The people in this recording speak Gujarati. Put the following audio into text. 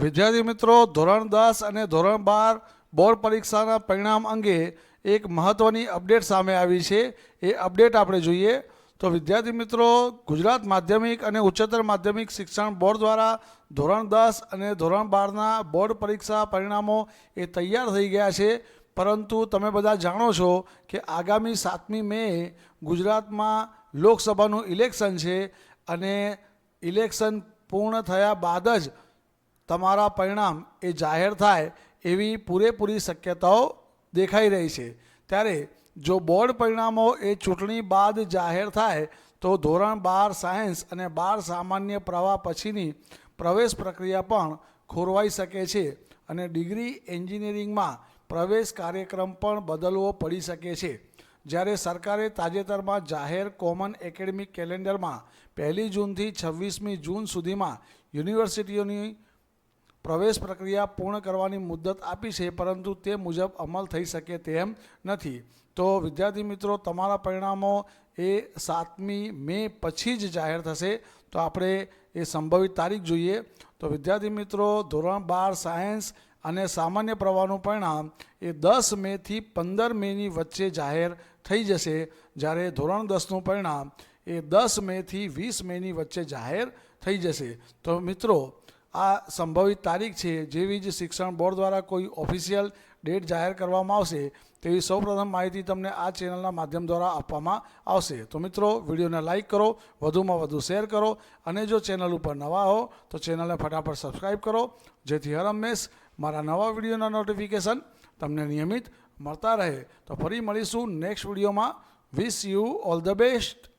વિદ્યાર્થી મિત્રો, ધોરણ દસ અને ધોરણ બાર બોર્ડ પરીક્ષાના પરિણામ અંગે એક મહત્ત્વની અપડેટ સામે આવી છે. એ અપડેટ આપણે જોઈએ તો વિદ્યાર્થી મિત્રો, ગુજરાત માધ્યમિક અને ઉચ્ચતર માધ્યમિક શિક્ષણ બોર્ડ દ્વારા ધોરણ દસ અને ધોરણ બારના બોર્ડ પરીક્ષા પરિણામો એ તૈયાર થઈ ગયા છે. પરંતુ તમે બધા જાણો છો કે આગામી સાતમી મે ગુજરાતમાં લોકસભાનું ઇલેક્શન છે અને ઇલેક્શન પૂર્ણ થયા બાદ જ તમારા પરિણામ એ જાહેર થાય એવી પૂરેપૂરી શક્યતાઓ દેખાઈ રહી છે. ત્યારે જો બોર્ડ પરિણામો એ ચૂંટણી બાદ જાહેર થાય, તો ધોરણ બાર સાયન્સ અને બાર સામાન્ય પ્રવાહ પછીની પ્રવેશ પ્રક્રિયા પણ ખોરવાઈ શકે છે અને ડિગ્રી એન્જિનિયરિંગમાં પ્રવેશ કાર્યક્રમ પણ બદલવો પડી શકે છે. જ્યારે સરકારે તાજેતરમાં જાહેર કોમન એકેડેમિક કેલેન્ડરમાં પહેલી જૂનથી છવ્વીસમી જૂન સુધીમાં યુનિવર્સિટીઓની પ્રવેશ પ્રક્રિયા પૂર્ણ કરવાની મુદત આપી છે, પરંતુ તે મુજબ અમલ થઈ શકે તેમ નથી. તો વિદ્યાર્થી મિત્રો, તમારા પરિણામો એ સાતમી મે પછી જ જાહેર થશે. તો આપણે એ સંભવિત તારીખ જોઈએ. તો વિદ્યાર્થી મિત્રો, ધોરણ બાર સાયન્સ અને સામાન્ય પ્રવાહનું પરિણામ એ દસ મેથી પંદર મેની વચ્ચે જાહેર થઈ જશે. જ્યારે ધોરણ દસનું પરિણામ એ દસ મેથી વીસ મેની વચ્ચે જાહેર થઈ જશે. તો મિત્રો આ સંભવિત તારીખ છે, જેવી જ શિક્ષણ બોર્ડ દ્વારા કોઈ ઓફિશિયલ ડેટ જાહેર કરવામાં આવશે, તેવી સૌપ્રથમ માહિતી તમને આ ચેનલના માધ્યમ દ્વારા આપવામાં આવશે. તો મિત્રો, વિડીયોને લાઇક કરો, વધુમાં વધુ શેર કરો, અને જો ચેનલ ઉપર નવા હો, તો ચેનલને ફટાફટ સબસ્ક્રાઈબ કરો. જેથી હર હંમેશ મારા નવા વિડીયોના નોટિફિકેશન તમને નિયમિત મળતા રહે. તો ફરી મળીશું નેક્સ્ટ વિડીયોમાં. Wish you all the best